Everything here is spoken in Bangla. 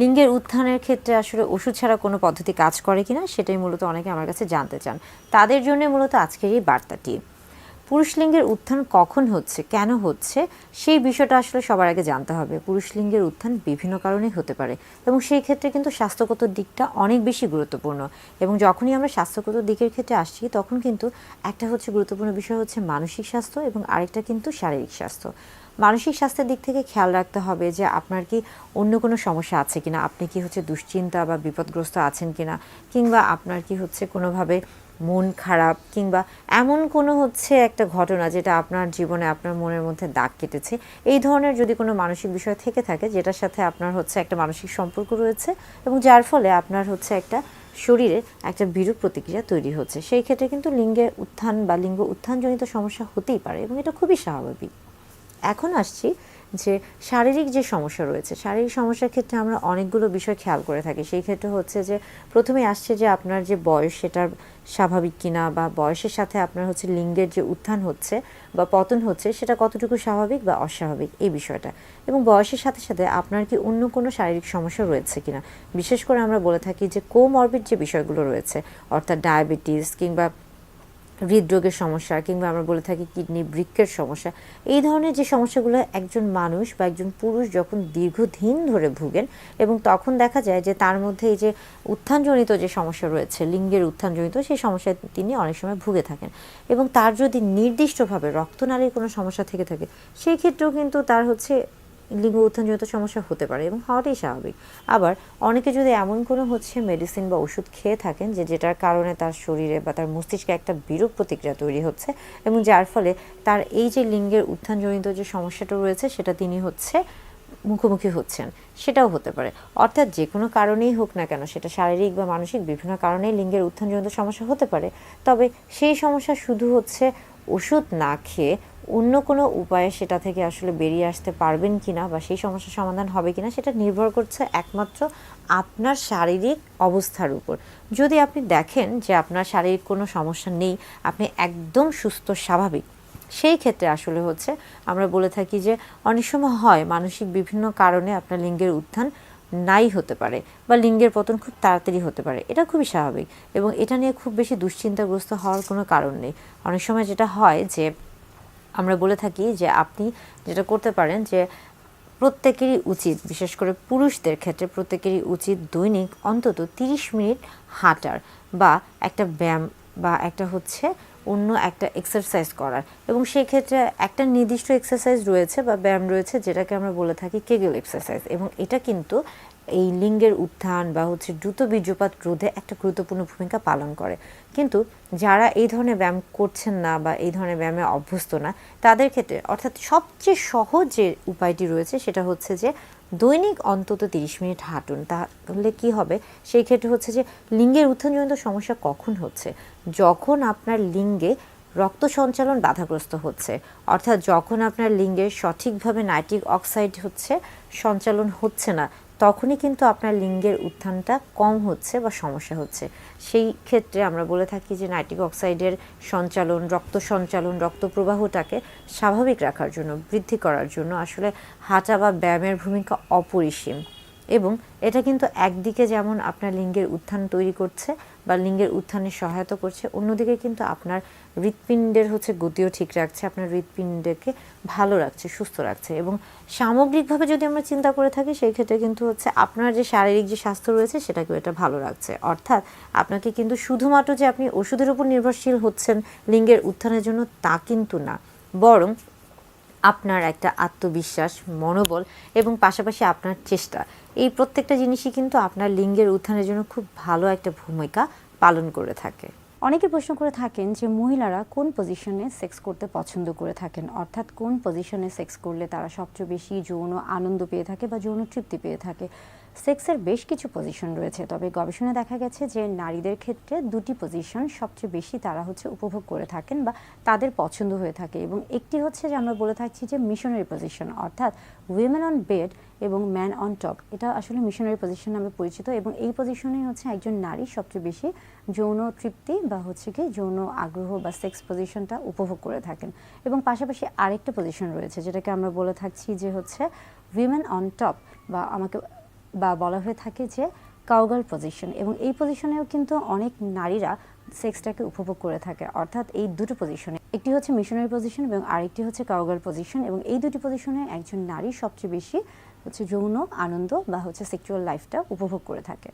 লিঙ্গের উত্থানের ক্ষেত্রে আসলে ওষুধ ছাড়া কোনো পদ্ধতি কাজ করে কিনা সেটাই মূলত অনেকে আমার কাছে জানতে চান। তাদের জন্য মূলত আজকের এই বার্তাটি। পুরুষ লিঙ্গের উত্থান কখন হচ্ছে, কেন হচ্ছে, সেই বিষয়টা আসলে সবার আগে জানতে হবে। পুরুষ লিঙ্গের উত্থান বিভিন্ন কারণেই হতে পারে এবং সেই ক্ষেত্রে কিন্তু স্বাস্থ্যগত দিকটা অনেক বেশি গুরুত্বপূর্ণ এবং যখনই আমরা স্বাস্থ্যগত দিকের ক্ষেত্রে আসছি তখন কিন্তু একটা হচ্ছে গুরুত্বপূর্ণ বিষয় হচ্ছে মানসিক স্বাস্থ্য এবং আরেকটা কিন্তু শারীরিক স্বাস্থ্য। মানসিক স্বাস্থ্যের দিক থেকে খেয়াল রাখতে হবে যে আপনার কি অন্য কোনো সমস্যা আছে কিনা? আপনি কি হচ্ছে দুশ্চিন্তা বা বিপদগ্রস্ত আছেন কিনা? কিংবা আপনার কি হচ্ছে কোনোভাবে মন খারাপ? কিংবা এমন কোনো হচ্ছে একটা ঘটনা যেটা আপনার জীবনে আপনার মনের মধ্যে দাগ কেটেছে? এই ধরনের যদি কোনো মানসিক বিষয় থেকে থাকে, যেটার সাথে আপনার হচ্ছে একটা মানসিক সম্পর্ক রয়েছে এবং যার ফলে আপনার হচ্ছে একটা শরীরে একটা বিরূপ প্রতিক্রিয়া তৈরি হচ্ছে। সেই ক্ষেত্রে কিন্তু লিঙ্গের উত্থান বা লিঙ্গ উত্থানজনিত সমস্যা হতেই পারে এবং এটা খুবই স্বাভাবিক। এখন আসছি যে শারীরিক যে সমস্যা রয়েছে, শারীরিক সমস্যার ক্ষেত্রে আমরা অনেকগুলো বিষয় খেয়াল করে থাকি। সেই ক্ষেত্রে হচ্ছে যে প্রথমে আসছে যে আপনার যে বয়স সেটার স্বাভাবিক কিনা বা বয়সের সাথে আপনার হচ্ছে লিঙ্গের যে উত্থান হচ্ছে বা পতন হচ্ছে সেটা কতটুকু স্বাভাবিক বা অস্বাভাবিক এই বিষয়টা। এবং বয়সের সাথে সাথে আপনার কি অন্য কোনো শারীরিক সমস্যা রয়েছে কিনা। বিশেষ করে আমরা বলে থাকি যে কোমরবিড যে বিষয়গুলো রয়েছে, অর্থাৎ ডায়াবেটিস কিংবা হৃদরোগের সমস্যা কিংবা আমরা বলে থাকি কিডনি বৃক্কের সমস্যা, এই ধরনের যে সমস্যাগুলো একজন মানুষ বা একজন পুরুষ যখন দীর্ঘদিন ধরে ভুগেন এবং তখন দেখা যায় যে তার মধ্যে এই যে উত্থানজনিত যে সমস্যা রয়েছে, লিঙ্গের উত্থানজনিত, সেই সমস্যায় তিনি অনেক সময় ভুগে থাকেন এবং তার যদি নির্দিষ্টভাবে রক্তনালীর কোনো সমস্যা থেকে থাকে, সেই ক্ষেত্রেও কিন্তু তার হচ্ছে লিঙ্গ উত্থানজনিত সমস্যা হতে পারে এবং হওয়াটাই স্বাভাবিক। আবার অনেকে যদি এমন কোনো হচ্ছে মেডিসিন বা ওষুধ খেয়ে থাকেন যে যেটার কারণে তার শরীরে বা তার মস্তিষ্কে একটা বিরূপ প্রতিক্রিয়া তৈরি হচ্ছে এবং যার ফলে তার এই যে লিঙ্গের উত্থানজনিত যে সমস্যাটা রয়েছে সেটা তিনি হচ্ছে মুখোমুখি হচ্ছেন, সেটাও হতে পারে। অর্থাৎ যে কোনো কারণেই হোক না কেন, সেটা শারীরিক বা মানসিক বিভিন্ন কারণেই লিঙ্গের উত্থানজনিত সমস্যা হতে পারে। তবে সেই সমস্যা শুধু হচ্ছে ওষুধ না খেয়ে অন্য কোনো উপায়ে সেটা থেকে আসলে বেরিয়ে আসতে পারবেন কিনা বা সেই সমস্যার সমাধান হবে কিনা সেটা নির্ভর করছে একমাত্র আপনার শারীরিক অবস্থার উপর। যদি আপনি দেখেন যে আপনার শারীরিক কোনো সমস্যা নেই, আপনি একদম সুস্থ, স্বাভাবিক, সেই ক্ষেত্রে আসলে হচ্ছে আমরা বলে থাকি যে অনেক সময় হয় মানসিক বিভিন্ন কারণে আপনার লিঙ্গের উত্থান নাই হতে পারে বা লিঙ্গের পতন খুব তাড়াতাড়ি হতে পারে, এটা খুবই স্বাভাবিক এবং এটা নিয়ে খুব বেশি দুশ্চিন্তাগ্রস্ত হওয়ার কোনো কারণ নেই। অনেক সময় যেটা হয় যে, আমরা বলে থাকি যে, আপনি যেটা করতে পারেন যে, প্রত্যেকেরই উচিত, বিশেষ করে পুরুষদের ক্ষেত্রে প্রত্যেকেরই উচিত দৈনিক অন্তত 30 মিনিট হাঁটার বা একটা ব্যায়াম বা একটা হচ্ছে অন্য একটা এক্সারসাইজ করার। এবং সেই ক্ষেত্রে একটা নির্দিষ্ট এক্সারসাইজ রয়েছে বা ব্যায়াম রয়েছে যেটাকে আমরা বলে থাকি কেগেল এক্সারসাইজ এবং এটা কিন্তু এই লিঙ্গের উত্থান বা হচ্ছে দ্রুত বীর্যপাত রোধে একটা গুরুত্বপূর্ণ ভূমিকা পালন করে। কিন্তু যারা এই ধরনের ব্যায়াম করছেন না বা এই ধরনের ব্যায়ামে অভ্যস্ত না, তাদের ক্ষেত্রে অর্থাৎ সবচেয়ে সহজ যে উপায়টি রয়েছে সেটা হচ্ছে যে দৈনিক অন্তত তিরিশ মিনিট হাঁটুন। তাহলে কি হবে? সেই ক্ষেত্রে হচ্ছে যে লিঙ্গের উত্থানজনিত সমস্যা কখন হচ্ছে? যখন আপনার লিঙ্গে রক্ত সঞ্চালন বাধাগ্রস্ত হচ্ছে, অর্থাৎ যখন আপনার লিঙ্গের সঠিকভাবে নাইট্রিক অক্সাইড হচ্ছে, সঞ্চালন হচ্ছে না তখনই কিন্তু আপনার লিঙ্গের উত্থানটা কম হচ্ছে বা সমস্যা হচ্ছে। সেই ক্ষেত্রে আমরা বলে থাকি যে নাইট্রিক অক্সাইডের সঞ্চালন, রক্ত সঞ্চালন, রক্ত প্রবাহটাকে স্বাভাবিক রাখার জন্য, বৃদ্ধি করার জন্য আসলে হাঁটা বা ব্যায়ামের ভূমিকা অপরিসীম। এবং এটা কিন্তু একদিকে যেমন আপনার লিঙ্গের উত্থান তৈরি করছে বা লিঙ্গের উত্থানে সহায়তা করছে, অন্যদিকে কিন্তু আপনার হৃৎপিণ্ডের হচ্ছে গতিও ঠিক রাখছে, আপনার হৃৎপিণ্ডকে ভালো রাখছে, সুস্থ রাখছে এবং সামগ্রিকভাবে যদি আমরা চিন্তা করে থাকি, সেই ক্ষেত্রে কিন্তু হচ্ছে আপনার যে শারীরিক যে স্বাস্থ্য রয়েছে, সেটাকেও এটা ভালো রাখছে। অর্থাৎ আপনাকে কিন্তু শুধুমাত্র যে আপনি ওষুধের উপর নির্ভরশীল হচ্ছেন লিঙ্গের উত্থানের জন্য তা কিন্তু না, বরং আপনার একটা আত্মবিশ্বাস, মনোবল এবং পাশাপাশি আপনার চেষ্টা। এই প্রত্যেকটা জিনিসই কিন্তু আপনার লিঙ্গের উত্থানের জন্য খুব ভালো একটা ভূমিকা পালন করে থাকে। অনেকে প্রশ্ন করে থাকেন যে মহিলারা কোন পজিশনে সেক্স করতে পছন্দ করে থাকেন? অর্থাৎ কোন পজিশনে সেক্স করলে তারা সবচেয়ে বেশি যৌন আনন্দ পেয়ে থাকে বা যৌন তৃপ্তি পেয়ে থাকে? সেক্সের বেশ কিছু পজিশন রয়েছে। তবে গবেষণায় দেখা গেছে যে নারীদের ক্ষেত্রে দুটি পজিশন সবচেয়ে বেশি তারা হচ্ছে উপভোগ করে থাকেন বা তাদের পছন্দ হয়ে থাকে এবং একটি হচ্ছে যে আমরা বলে থাকছি যে মিশনারি পজিশন অর্থাৎ উইমেন অন বেড এবং ম্যান অন টপ এটা আসলে মিশনারি পজিশন নামে পরিচিত এবং এই পজিশনে হচ্ছে একজন নারী সবচেয়ে বেশি যৌন তৃপ্তি বা হচ্ছে কি যৌন আগ্রহ বা সেক্স পজিশনটা উপভোগ করে থাকেন। এবং পাশাপাশি আরেকটা পজিশন রয়েছে যেটাকে আমরা বলে থাকছি যে হচ্ছে উইমেন অন টপ বা আমাকে বা বলা হয়ে থাকে যে কাউগার পজিশন এবং এই পজিশনেও কিন্তু অনেক নারীরা সেক্সটাকে উপভোগ করে থাকে। অর্থাৎ এই দুটো পজিশনে একটি হচ্ছে মিশনারি পজিশন এবং আরেকটি হচ্ছে কাউগার পজিশন এবং এই দুটি পজিশনে একজন নারী সবচেয়ে বেশি হচ্ছে যৌন, আনন্দ বা হচ্ছে সেক্সুয়াল লাইফটা উপভোগ করে থাকে।